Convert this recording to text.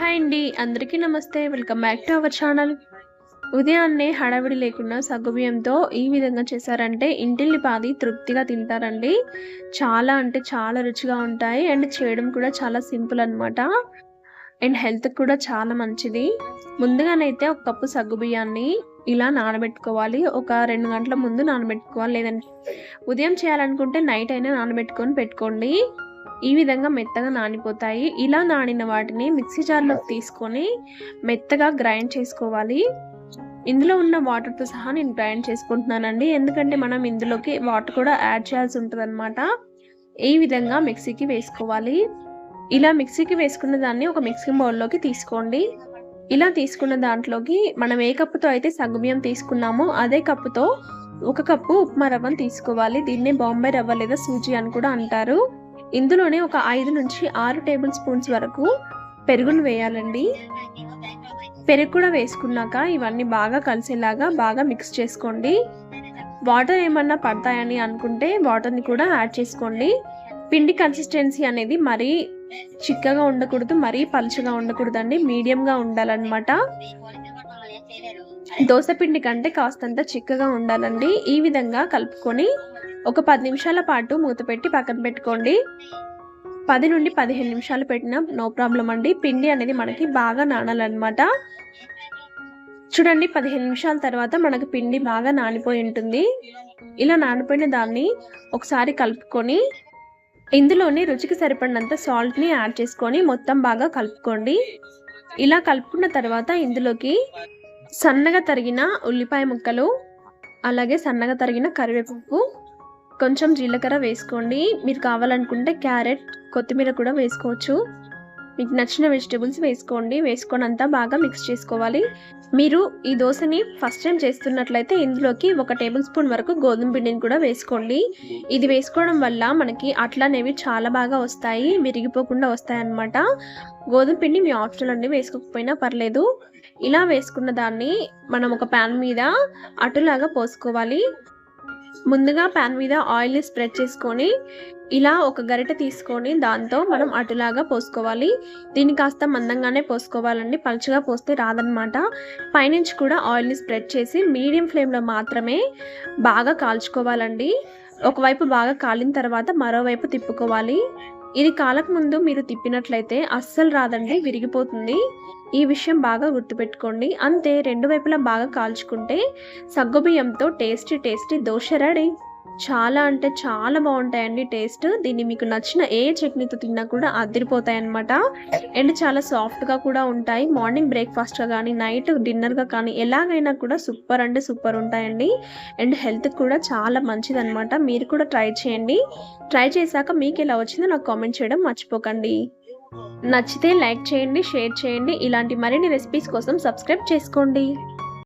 Hi అండి అందరికీ నమస్తే. Welcome back to our channel ఉదయాన్నే హడావిడి లేకుండా సగ్గుబియ్యంతో ఈ విధంగా చేశారంటే ఇంటిల్లి పాది తృప్తిగా తింటారండి. చాలా అంటే చాలా రుచిగా ఉంటాయి అండ్ చేయడం కూడా చాలా సింపుల్ అనమాట అండ్ హెల్త్కి కూడా చాలా మంచిది. ముందుగానైతే ఒక కప్పు సగ్గుబియ్యాన్ని ఇలా నానబెట్టుకోవాలి. ఒక రెండు గంటల ముందు నానబెట్టుకోవాలి. లేదంటే ఉదయం చేయాలనుకుంటే నైట్ అయినా నానబెట్టుకొని పెట్టుకోండి. ఈ విధంగా మెత్తగా నానిపోతాయి. ఇలా నానిన వాటిని మిక్సీ జార్లోకి తీసుకొని మెత్తగా గ్రైండ్ చేసుకోవాలి. ఇందులో ఉన్న వాటర్తో సహా నేను గ్రైండ్ చేసుకుంటున్నానండి. ఎందుకంటే మనం ఇందులోకి వాటర్ కూడా యాడ్ చేయాల్సి ఉంటుంది ఈ విధంగా మిక్సీకి వేసుకోవాలి. ఇలా మిక్సీకి వేసుకున్న దాన్ని ఒక మిక్సింగ్ బౌల్లోకి తీసుకోండి. ఇలా తీసుకున్న దాంట్లోకి మనం ఏ కప్పుతో అయితే సగ్గుబియ్యం తీసుకున్నామో అదే కప్పుతో ఒక కప్పు ఉప్మా రవ్వను తీసుకోవాలి. దీన్ని బాంబే రవ్వ లేదా సూజీ అని కూడా అంటారు. ఇందులోనే ఒక ఐదు నుంచి ఆరు టేబుల్ స్పూన్స్ వరకు పెరుగును వేయాలండి. పెరుగు కూడా వేసుకున్నాక ఇవన్నీ బాగా కలిసేలాగా బాగా మిక్స్ చేసుకోండి. వాటర్ ఏమన్నా పడతాయని అనుకుంటే వాటర్ని కూడా యాడ్ చేసుకోండి. పిండి కన్సిస్టెన్సీ అనేది మరీ చిక్కగా ఉండకూడదు మరీ పలుచగా ఉండకూడదండి. మీడియంగా ఉండాలన్నమాట. దోశ పిండి కంటే కాస్తంత చిక్కగా ఉండాలండి. ఈ విధంగా కలుపుకొని ఒక పది నిమిషాల పాటు మూత పెట్టి పక్కన పెట్టుకోండి. పది నుండి పదిహేను నిమిషాలు పెట్టిన నో ప్రాబ్లం అండి. పిండి అనేది మనకి బాగా నానాలన్నమాట. చూడండి పదిహేను నిమిషాల తర్వాత మనకు పిండి బాగా నానిపోయి ఉంటుంది. ఇలా నానిపోయిన దాన్ని ఒకసారి కలుపుకొని ఇందులోనే రుచికి సరిపడినంత సాల్ట్ని యాడ్ చేసుకొని మొత్తం బాగా కలుపుకోండి. ఇలా కలుపుకున్న తర్వాత ఇందులోకి సన్నగా తరిగిన ఉల్లిపాయ ముక్కలు అలాగే సన్నగా తరిగిన కరివేపాకు కొంచెం జీలకర్ర వేసుకోండి. మీరు కావాలనుకుంటే క్యారెట్ కొత్తిమీర కూడా వేసుకోవచ్చు. మీకు నచ్చిన వెజిటేబుల్స్ వేసుకోండి. వేసుకొని అంతా బాగా మిక్స్ చేసుకోవాలి. మీరు ఈ దోశని ఫస్ట్ టైం చేస్తున్నట్లయితే ఇందులోకి ఒక టేబుల్ స్పూన్ వరకు గోధుమ పిండిని కూడా వేసుకోండి. ఇది వేసుకోవడం వల్ల మనకి అట్లనేవి చాలా బాగా వస్తాయి విరిగిపోకుండా వస్తాయి అన్నమాట గోధుమ పిండి మీ ఆప్షనల్ అండి. వేసుకోకపోయినా పర్లేదు. ఇలా వేసుకున్న దాన్ని మనం ఒక ప్యాన్ మీద అటులాగా పోసుకోవాలి. ముందుగా ప్యాన్ మీద ఆయిల్ని స్ప్రెడ్ చేసుకొని ఇలా ఒక గరిట తీసుకొని దాంతో మనం అటులాగా పోసుకోవాలి. దీన్ని కాస్త మందంగానే పోసుకోవాలండి. పలుచగా పోస్తే రాదనమాట పైనుంచి కూడా ఆయిల్ని స్ప్రెడ్ చేసి మీడియం ఫ్లేమ్లో మాత్రమే బాగా కాల్చుకోవాలండి. ఒకవైపు బాగా కాలిన తర్వాత మరోవైపు తిప్పుకోవాలి. ఇది కాలకు ముందు మీరు తిప్పినట్లయితే అస్సలు రాదండి విరిగిపోతుంది. ఈ విషయం బాగా గుర్తుపెట్టుకోండి. అంతే రెండు వైపులా బాగా కాల్చుకుంటే సగ్గుబియ్యంతో టేస్టీ టేస్టీ దోశ రెడీ. చాలా అంటే చాలా బాగుంటాయండి టేస్ట్. దీన్ని మీకు నచ్చిన ఏ చట్నీతో తిన్నా కూడా అదిరిపోతాయి అనమాట అండ్ చాలా సాఫ్ట్గా కూడా ఉంటాయి. మార్నింగ్ బ్రేక్ఫాస్ట్గా కానీ నైట్ డిన్నర్గా కానీ ఎలాగైనా కూడా సూపర్ అంటే సూపర్ ఉంటాయండి. అండ్ హెల్త్కి కూడా చాలా మంచిది అనమాట మీరు కూడా ట్రై చేయండి. ట్రై చేశాక మీకు ఎలా వచ్చిందో నాకు కామెంట్ చేయడం మర్చిపోకండి. నచ్చితే లైక్ చేయండి షేర్ చేయండి. ఇలాంటి మరిన్ని రెసిపీస్ కోసం సబ్స్క్రైబ్ చేసుకోండి.